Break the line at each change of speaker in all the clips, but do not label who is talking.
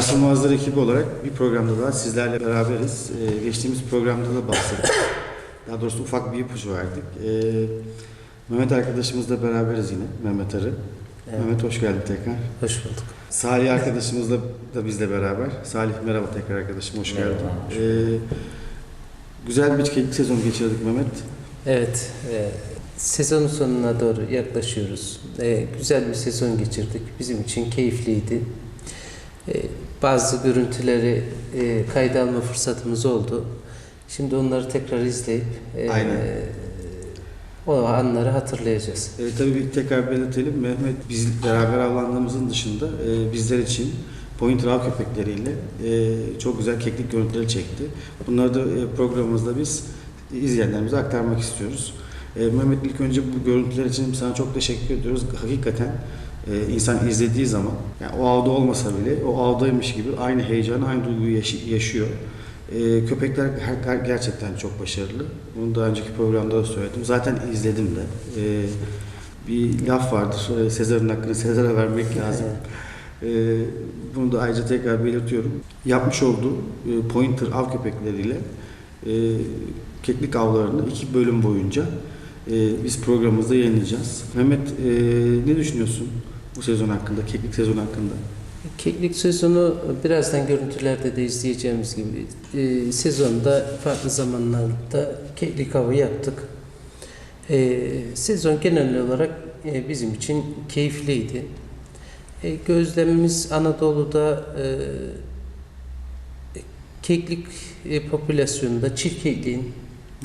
Sarsılmazlar ekibi olarak bir programda daha sizlerle beraberiz. Ee, geçtiğimiz programda da bahsettik. Daha doğrusu ufak bir ipucu verdik. Ee, Mehmet arkadaşımızla beraberiz yine, Mehmet Arı.
Evet.
Mehmet hoş geldin tekrar.
Hoş bulduk.
Salih arkadaşımızla da bizle beraber. Salih merhaba tekrar arkadaşım, hoş
Merhaba,
geldin.
hoş
Ee, güzel bir keyifli sezon geçirdik Mehmet.
Evet, e, sezonun sonuna doğru yaklaşıyoruz. E, güzel bir sezon geçirdik. Bizim için keyifliydi. E, bazı görüntüleri e, kayda alma fırsatımız oldu. Şimdi onları tekrar izleyip e,
Aynen.
o anları hatırlayacağız.
E, tabii bir tekrar belirtelim. Mehmet biz beraber avlandığımızın dışında e, bizler için Pointer av köpekleriyle e, çok güzel keklik görüntüleri çekti. Bunları da e, programımızda biz izleyenlerimize aktarmak istiyoruz. E, Mehmet ilk önce bu görüntüler için sana çok teşekkür ediyoruz. Hakikaten e, insan izlediği zaman yani o avda olmasa bile o avdaymış gibi aynı heyecanı, aynı duyguyu yaşı- yaşıyor. E, köpekler her- her- gerçekten çok başarılı. Bunu daha önceki programda da söyledim. Zaten izledim de. E, bir laf vardır. e, Sezar'ın hakkını Sezar'a vermek lazım. E, bunu da ayrıca tekrar belirtiyorum. Yapmış olduğu e, pointer av köpekleriyle e, keklik avlarını iki bölüm boyunca e, biz programımızda yayınlayacağız. Mehmet e, ne düşünüyorsun bu sezon hakkında, keklik sezon hakkında?
Keklik sezonu birazdan görüntülerde de izleyeceğimiz gibi e, sezonda farklı zamanlarda keklik avı yaptık. E, sezon genel olarak e, bizim için keyifliydi. E, gözlemimiz Anadolu'da e, keklik e, popülasyonunda çift kekliğin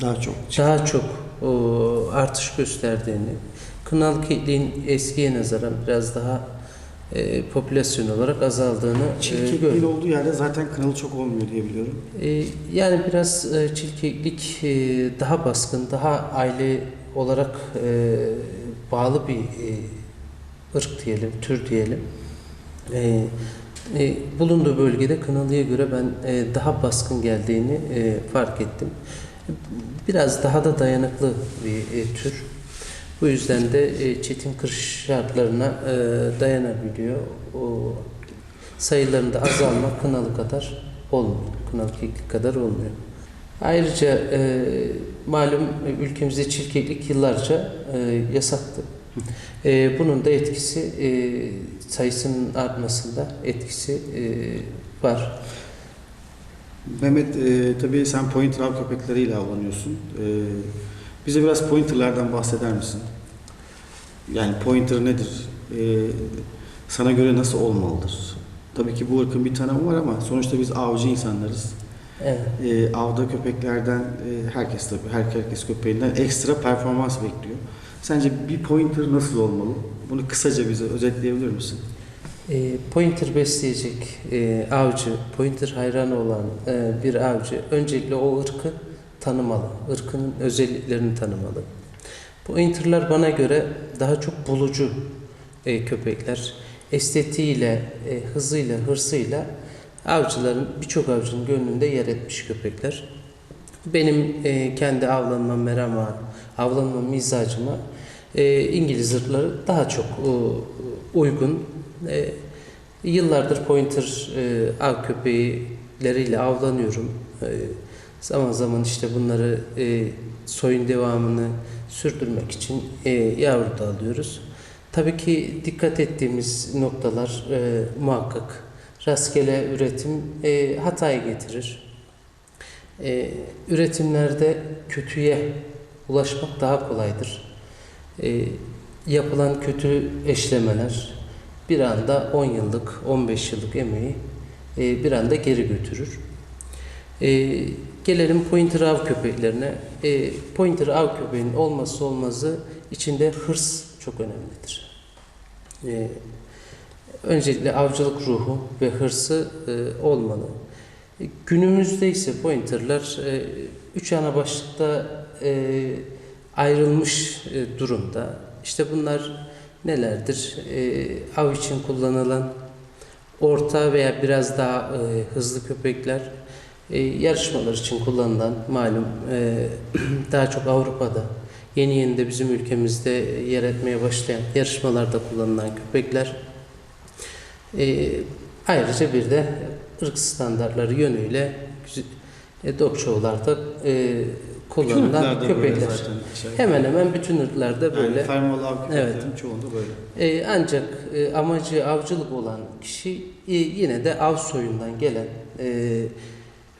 Daha çok.
daha çok o, artış gösterdiğini, kınalı kekliğin eskiye nazaran biraz daha e, popülasyon olarak azaldığını e, gördüm.
kekliğin olduğu yerde zaten kanalı çok olmuyor diye biliyorum.
E, yani biraz e, çirkeklik e, daha baskın, daha aile olarak e, bağlı bir e, ırk diyelim, tür diyelim. E, e, bulunduğu bölgede Kınalı'ya göre ben e, daha baskın geldiğini e, fark ettim. Biraz daha da dayanıklı bir e, tür. Bu yüzden de e, çetin kış şartlarına e, dayanabiliyor. O sayılarında azalma kınalı kadar olmuyor. Kınalı keklik kadar olmuyor. Ayrıca e, malum ülkemizde çirkeklik yıllarca e, yasaktı. E, bunun da etkisi e, sayısının artmasında etkisi e, var.
Mehmet e, tabii sen pointer av köpekleriyle avlanıyorsun. E, bize biraz pointerlardan bahseder misin? Yani pointer nedir? E, sana göre nasıl olmalıdır? Tabii ki bu ırkın bir tanımı var ama sonuçta biz avcı insanlarız.
Evet.
E, avda köpeklerden e, herkes tabii her herkes köpeğinden ekstra performans bekliyor. Sence bir pointer nasıl olmalı? Bunu kısaca bize özetleyebilir misin?
E, pointer besleyecek e, avcı, pointer hayranı olan e, bir avcı öncelikle o ırkı tanımalı. Irkının özelliklerini tanımalı. Pointerlar bana göre daha çok bulucu e, köpekler. Estetiğiyle, e, hızıyla, hırsıyla avcıların, birçok avcının gönlünde yer etmiş köpekler. Benim e, kendi avlanma merama, avlanma mizacıma e, İngiliz ırkları daha çok e, uygun. E, yıllardır pointer e, av köpeğleriyle avlanıyorum. Zaman zaman işte bunları e, soyun devamını sürdürmek için e, yavru da alıyoruz. Tabii ki dikkat ettiğimiz noktalar e, muhakkak rastgele üretim e, hatayı getirir. E, üretimlerde kötüye ulaşmak daha kolaydır. E, yapılan kötü eşlemeler bir anda 10 yıllık, 15 yıllık emeği e, bir anda geri götürür. E, gelelim pointer av köpeklerine. E, pointer av köpeğinin olmazsa olmazı içinde hırs çok önemlidir. E, öncelikle avcılık ruhu ve hırsı e, olmalı. E, günümüzde ise pointerlar e, üç ana başlıkta e, ayrılmış e, durumda. İşte bunlar nelerdir? E, av için kullanılan orta veya biraz daha e, hızlı köpekler, e, yarışmalar için kullanılan malum e, daha çok Avrupa'da, yeni yeni de bizim ülkemizde yer etmeye başlayan yarışmalarda kullanılan köpekler. E, Ayrıca bir de ırk standartları yönüyle e, dog show'larda e, kullanılan köpekler.
zaten yukarı.
Hemen hemen bütün ırklarda
Yani
böyle.
fermalı av köpeklerin
Evet.
çoğunda böyle.
E, ancak e, amacı avcılık olan kişi e, yine de av soyundan gelen e,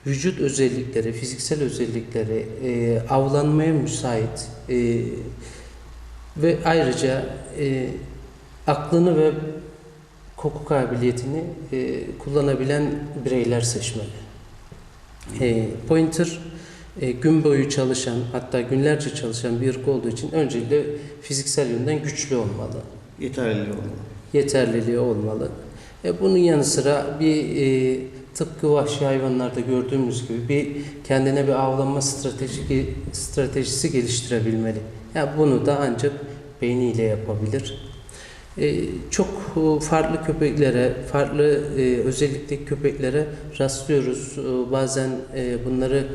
vücut özellikleri, fiziksel özellikleri, e, avlanmaya müsait e, ve ayrıca e, aklını ve koku kabiliyetini e, kullanabilen bireyler seçmeli. E, pointer e, gün boyu çalışan hatta günlerce çalışan bir ırk olduğu için öncelikle fiziksel yönden güçlü olmalı
Yeterliliği olmalı.
yeterliliği olmalı. E, bunun yanı sıra bir e, tıpkı vahşi hayvanlarda gördüğümüz gibi bir kendine bir avlanma strateji, stratejisi geliştirebilmeli. Yani bunu da ancak beyniyle yapabilir. E, çok e, farklı köpeklere, farklı e, özellikteki köpeklere rastlıyoruz. E, bazen e, bunları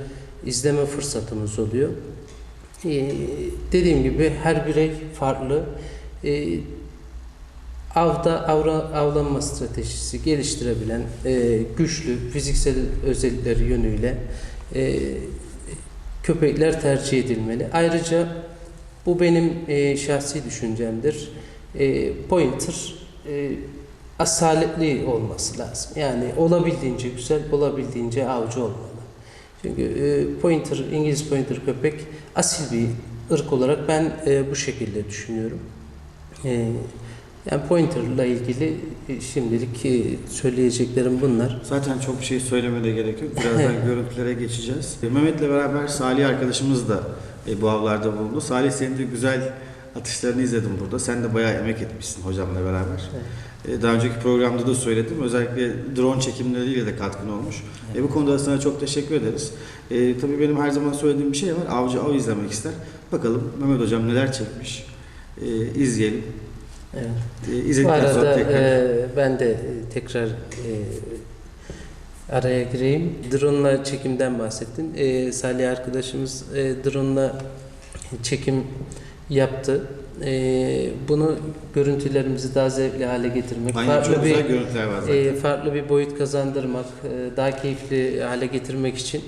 izleme fırsatımız oluyor. E, dediğim gibi her birey farklı. E, avda avra, avlanma stratejisi geliştirebilen e, güçlü fiziksel özellikleri yönüyle e, köpekler tercih edilmeli. Ayrıca bu benim e, şahsi düşüncemdir. E, pointer e, asaletli olması lazım. Yani olabildiğince güzel, olabildiğince avcı olmalı. Çünkü e, pointer, İngiliz pointer köpek asil bir ırk olarak ben e, bu şekilde düşünüyorum. E, yani pointer'la ilgili e, şimdilik e, söyleyeceklerim bunlar.
Zaten çok bir şey söylemene gerek yok. Birazdan görüntülere geçeceğiz. E, Mehmet'le beraber Salih arkadaşımız da bu avlarda bulundu. Salih senin de güzel atışlarını izledim burada. Sen de bayağı emek etmişsin hocamla beraber. E, Daha önceki programda da söyledim. Özellikle drone çekimleriyle de katkın olmuş. E, bu konuda sana çok teşekkür ederiz. E, tabii benim her zaman söylediğim bir şey var. Avcı av izlemek ister. Bakalım Mehmet hocam neler çekmiş. E, izleyelim.
Evet.
E,
Bu arada e, ben de e, tekrar e, araya gireyim. Drone'la çekimden bahsettin. E, Salih arkadaşımız e, drone'la çekim yaptı. E, bunu görüntülerimizi daha zevkli hale getirmek,
Aynen çok
farklı bir
güzel görüntüler var zaten.
e, farklı bir boyut kazandırmak, e, daha keyifli hale getirmek için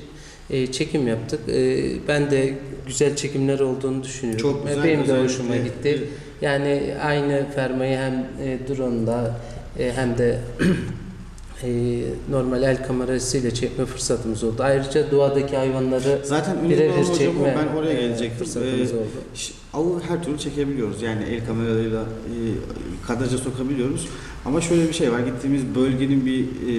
e, çekim yaptık. E, ben de güzel çekimler olduğunu düşünüyorum.
Çok
E,
güzel,
Benim de
özellikle-
hoşuma gitti. Yani aynı fermayı hem e, drone'da e, hem de e, normal el kamerasıyla çekme fırsatımız oldu. Ayrıca doğadaki hayvanları
Zaten
birebir
hocam
çekme
ben oraya
e,
gelecektim.
fırsatımız
Ee,
oldu.
avı her türlü çekebiliyoruz. Yani el kameralarıyla e, kadraja sokabiliyoruz. Ama şöyle bir şey var. Gittiğimiz bölgenin bir e,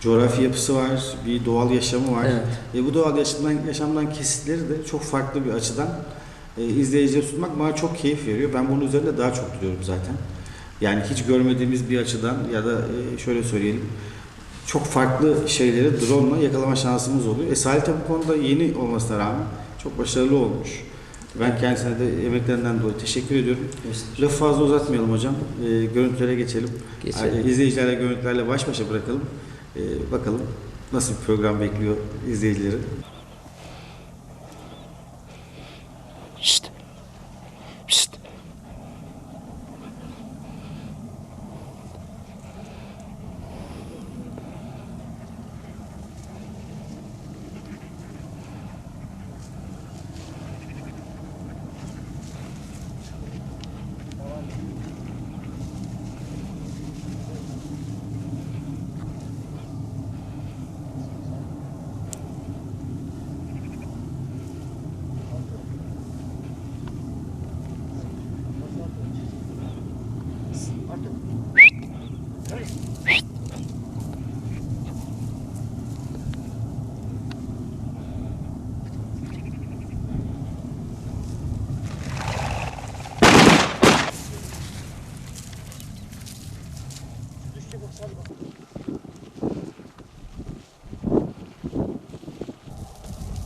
coğrafi yapısı var, bir doğal yaşamı var.
Evet.
E, bu doğal yaşamdan, yaşamdan kesitleri de çok farklı bir açıdan e, izleyiciye sunmak bana çok keyif veriyor. Ben bunun üzerinde daha çok duruyorum zaten. Yani hiç görmediğimiz bir açıdan ya da e, şöyle söyleyelim çok farklı şeyleri drone ile yakalama şansımız oluyor. E Salih de bu konuda yeni olmasına rağmen çok başarılı olmuş. Ben kendisine de emeklerinden dolayı teşekkür ediyorum. Lafı fazla uzatmayalım hocam. E, görüntülere geçelim.
Geçelim.
İzleyicilerle görüntülerle baş başa bırakalım. E, bakalım nasıl bir program bekliyor izleyicileri.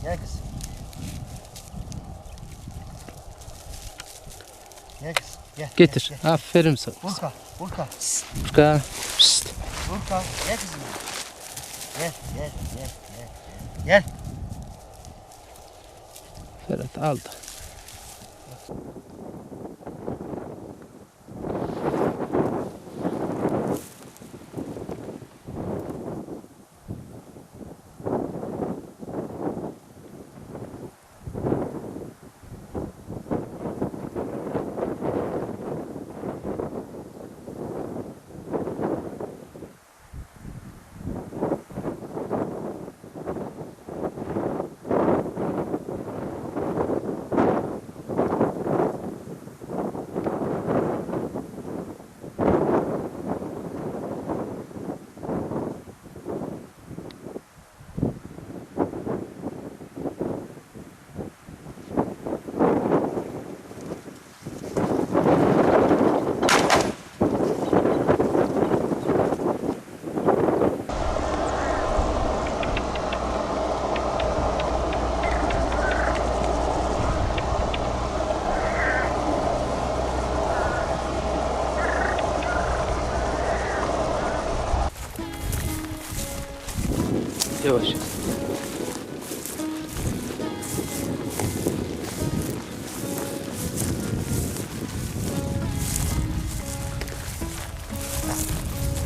Gel kız. Gel kız. Gel.
Getir.
Gel, gel.
Aferin sana.
Burka. Burka.
Furkan. Şşt.
Burka. Gel kızım. Gel. Gel. Gel. Gel. Gel.
Ferhat aldı.
Yavaş.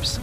Pişt.